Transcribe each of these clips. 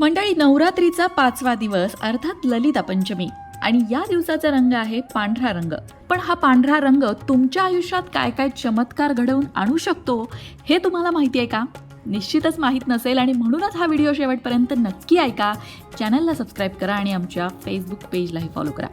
मंडळी नवरात्रीचा पाचवा दिवस अर्थात ललिता पंचमी. आणि या दिवसाचा रंग आहे पांढरा रंग. पण हा पांढरा रंग तुमच्या आयुष्यात काय काय चमत्कार घडवून आणू शकतो हे तुम्हाला माहिती आहे का? निश्चितच माहीत नसेल आणि म्हणूनच हा व्हिडिओ शेवटपर्यंत नक्की ऐका. चॅनलला सबस्क्राईब करा आणि आमच्या फेसबुक पेजलाही फॉलो करा.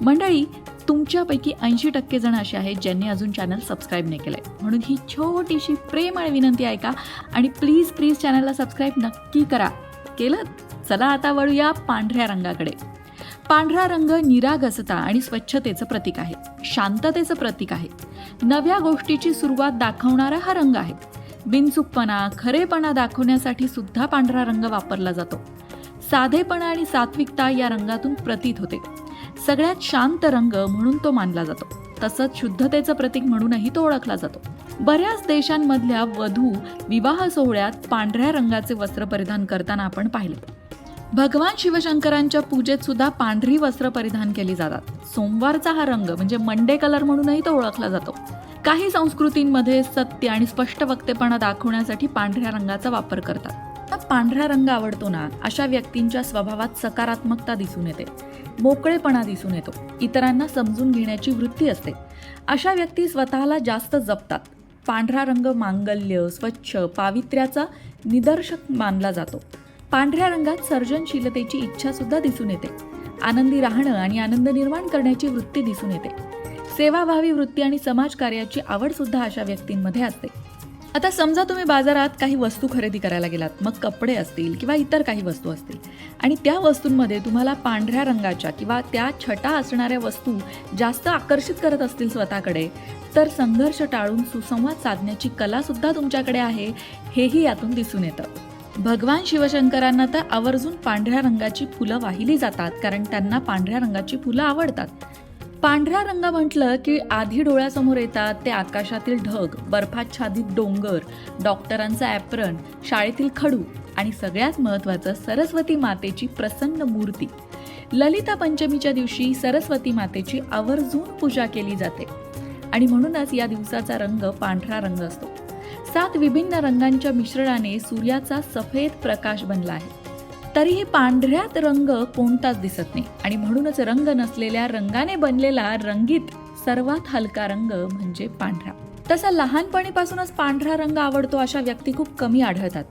मंडळी तुमच्यापैकी ऐंशी टक्के जण असे आहेत ज्यांनी अजून चॅनल सबस्क्राईब नाही केलंय. म्हणून ही छोटीशी प्रेमळ विनंती ऐका आणि प्लीज प्लीज चॅनलला सबस्क्राईब नक्की करा. केलं चला आता वळूया पांढऱ्या रंगाकडे. पांढरा रंग निरागसता आणि स्वच्छतेचं प्रतीक आहे शांततेचं प्रतीक आहे. नव्या गोष्टीची सुरुवात दाखवणारा हा रंग आहे. बिनचूकपणा खरेपणा दाखवण्यासाठी सुद्धा पांढरा रंग वापरला जातो. साधेपणा आणि सात्विकता या रंगातून प्रतीत होते. सगळ्यात शांत रंग म्हणून तो मानला जातो. तसंच शुद्धतेचं प्रतीक म्हणूनही तो ओळखला जातो. बऱ्याच देशांमधल्या वधू विवाह सोहळ्यात पांढऱ्या रंगाचे वस्त्र परिधान करताना आपण पाहिले. भगवान शिवशंकरांच्या पूजेत सुद्धा पांढरी वस्त्र परिधान केली जातात. सोमवारचा हा रंग म्हणजे मंडे कलर म्हणूनही तो ओळखला जातो. काही संस्कृतींमध्ये सत्य आणि स्पष्ट वक्तेपणा दाखवण्यासाठी पांढऱ्या रंगाचा वापर करतात. पांढरा रंग आवडतो ना अशा व्यक्तींच्या स्वभावात सकारात्मकता दिसून येते. मोकळेपणा दिसून येतो. इतरांना समजून घेण्याची वृत्ती असते. अशा व्यक्ती स्वतःला जास्त जपतात. पांढरा रंग मांगल्य स्वच्छ पावित्र्याचा निदर्शक मानला जातो. पांढऱ्या रंगात सर्जनशीलतेची इच्छा सुद्धा दिसून येते. आनंदी राहणं आणि आनंद निर्माण करण्याची वृत्ती दिसून येते. सेवाभावी वृत्ती आणि समाजकार्याची आवड सुद्धा अशा व्यक्तींमध्ये असते. आता समजा तुम्ही बाजारात काही वस्तू खरेदी करायला गेलात मग कपडे असतील किंवा इतर काही वस्तू असतील. आणि त्या वस्तूंमध्ये तुम्हाला पांढऱ्या रंगाच्या किंवा त्या छटा असणाऱ्या वस्तू जास्त आकर्षित करत असतील स्वतःकडे तर संघर्ष टाळून सुसंवाद साधण्याची कलासुद्धा तुमच्याकडे आहे हेही यातून दिसून येतं. भगवान शिवशंकरांना तर आवर्जून पांढऱ्या रंगाची फुलं वाहिली जातात कारण त्यांना पांढऱ्या रंगाची फुलं आवडतात. पांढरा रंग म्हटलं की आधी डोळ्यासमोर येतात ते आकाशातील ढग बर्फाच्छादित डोंगर डॉक्टरांचा ॲप्रन शाळेतील खडू आणि सगळ्यात महत्त्वाचं सरस्वती मातेची प्रसन्न मूर्ती. ललिता पंचमीच्या दिवशी सरस्वती मातेची आवर्जून पूजा केली जाते आणि म्हणूनच या दिवसाचा रंग पांढरा रंग असतो. सात विभिन्न रंगांच्या मिश्रणाने सूर्याचा सफेद प्रकाश बनला आहे. तरीही पांढऱ्यात रंग कोणताच दिसत नाही. आणि म्हणूनच रंग नसलेल्या रंगाने बनलेला रंगीत सर्वात हलका रंग म्हणजे पांढरा. तसा लहानपणीपासूनच पांढरा रंग आवडतो अशा व्यक्ती खूप कमी आढळतात.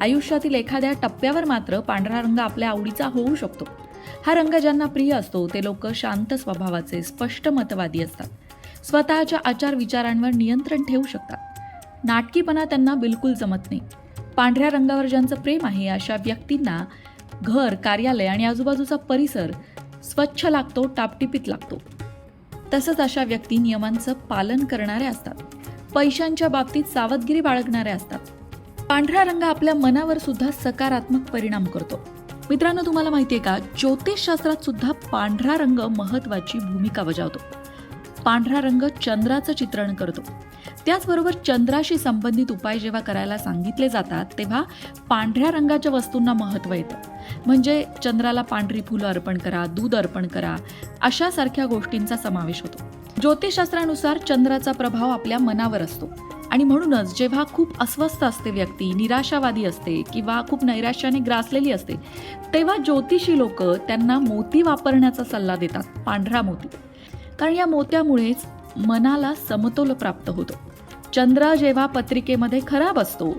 आयुष्यातील एखाद्या टप्प्यावर मात्र पांढरा रंग आपल्या आवडीचा होऊ शकतो. हा रंग ज्यांना प्रिय असतो ते लोक शांत स्वभावाचे स्पष्ट मतवादी असतात. स्वतःच्या आचार विचारांवर नियंत्रण ठेवू शकतात. नाटकीपणा त्यांना बिलकुल जमत नाही. पांढऱ्या रंगावर ज्यांचं प्रेम आहे अशा व्यक्तींना घर कार्यालय आणि आजूबाजूचा परिसर स्वच्छ लागतो टापटिपीत लागतो. तसंच अशा व्यक्ती नियमांचं पालन करणारे असतात. पैशांच्या बाबतीत सावधगिरी बाळगणारे असतात. पांढरा रंग आपल्या मनावर सुद्धा सकारात्मक परिणाम करतो. मित्रांनो तुम्हाला माहिती आहे का? ज्योतिषशास्त्रात सुद्धा पांढरा रंग महत्वाची भूमिका बजावतो. पांढरा रंग चंद्राचं चित्रण करतो. त्याचबरोबर चंद्राशी संबंधित उपाय जेव्हा करायला सांगितले जातात तेव्हा पांढऱ्या रंगाच्या वस्तूंना महत्त्व येतं. म्हणजे चंद्राला पांढरी फुलं अर्पण करा दूध अर्पण करा अशासारख्या गोष्टींचा समावेश होतो. ज्योतिषशास्त्रानुसार चंद्राचा प्रभाव आपल्या मनावर असतो. आणि म्हणूनच जेव्हा खूप अस्वस्थ असते व्यक्ती निराशावादी असते किंवा खूप नैराश्याने ग्रासलेली असते तेव्हा ज्योतिषी लोक त्यांना मोती वापरण्याचा सल्ला देतात पांढरा मोती. कारण या मोत्यामुळेच मनाला समतोल प्राप्त होतो. चंद्र जेव्हा पत्रिकेमध्ये खराब असतो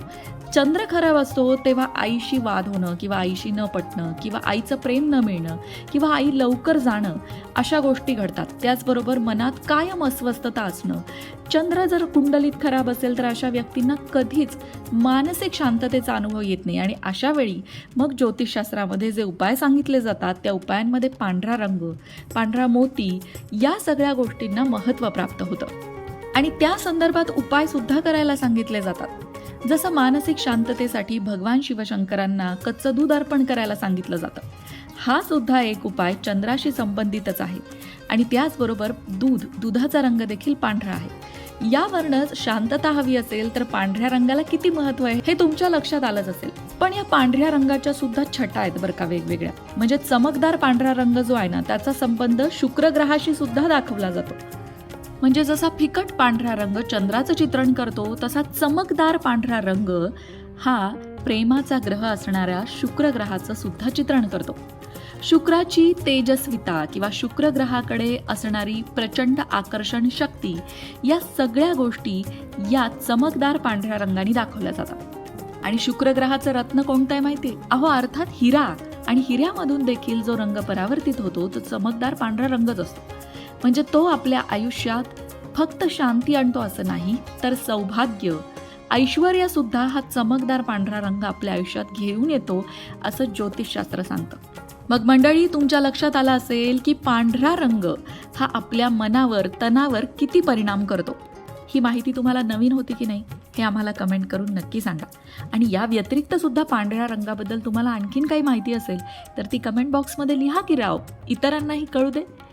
चंद्र खराब असतो तेव्हा आईशी वाद होणं किंवा आईशी न पटणं किंवा आईचं प्रेम न मिळणं किंवा आई लवकर जाणं अशा गोष्टी घडतात. त्याचबरोबर मनात कायम अस्वस्थता असणं. चंद्र जर कुंडलीत खराब असेल तर अशा व्यक्तींना कधीच मानसिक शांततेचा अनुभव येत नाही. आणि अशा वेळी मग ज्योतिषशास्त्रामध्ये जे उपाय सांगितले जातात त्या उपायांमध्ये पांढरा रंग पांढरा मोती या सगळ्या गोष्टींना महत्त्व प्राप्त होतं. आणि त्या संदर्भात उपाय सुद्धा करायला सांगितले जातात. जसं मानसिक शांततेसाठी भगवान शिवशंकरांना कच्चं दूध अर्पण करायला सांगितलं जातं. हा सुद्धा एक उपाय चंद्राशी संबंधितच आहे. आणि त्याचबरोबर दूध दुधाचा रंग देखील पांढरा आहे. यावरनच शांतता हवी असेल तर पांढऱ्या रंगाला किती महत्त्व आहे हे तुमच्या लक्षात आलंच असेल. पण या पांढऱ्या रंगाच्या सुद्धा छटा आहेत बरं का वेगवेगळ्या. म्हणजे चमकदार पांढरा रंग जो आहे ना त्याचा संबंध शुक्र ग्रहाशी सुद्धा दाखवला जातो. म्हणजे जसा फिकट पांढरा रंग चंद्राचं चित्रण करतो तसा चमकदार पांढरा रंग हा प्रेमाचा ग्रह असणाऱ्या शुक्र ग्रहाचं सुद्धा चित्रण करतो. शुक्राची तेजस्विता किंवा शुक्र ग्रहाकडे असणारी प्रचंड आकर्षण शक्ती या सगळ्या गोष्टी या चमकदार पांढऱ्या रंगाने दाखवल्या जातात. आणि शुक्र ग्रहाचं रत्न कोणतं आहे माहिती? अहो अर्थात हिरा. आणि हिऱ्यामधून देखील जो रंग परावर्तित होतो तो चमकदार पांढरा रंगच असतो. म्हणजे तो आपल्या आयुष्यात फक्त शांती आणतो असं नाही तर सौभाग्य. ऐश्वर्यसुद्धा हा चमकदार पांढरा रंग आपल्या आयुष्यात घेऊन येतो असं ज्योतिषशास्त्र सांगतं. मग मंडळी तुमच्या लक्षात आलं असेल की पांढरा रंग हा आपल्या मनावर तणावर किती परिणाम करतो? ही माहिती तुम्हाला नवीन होती की नाही हे आम्हाला कमेंट करून नक्की सांगा. आणि या व्यतिरिक्त सुद्धा पांढऱ्या रंगाबद्दल तुम्हाला आणखीन काही माहिती असेल तर ती कमेंट बॉक्समध्ये लिहा की राव इतरांनाही कळू दे.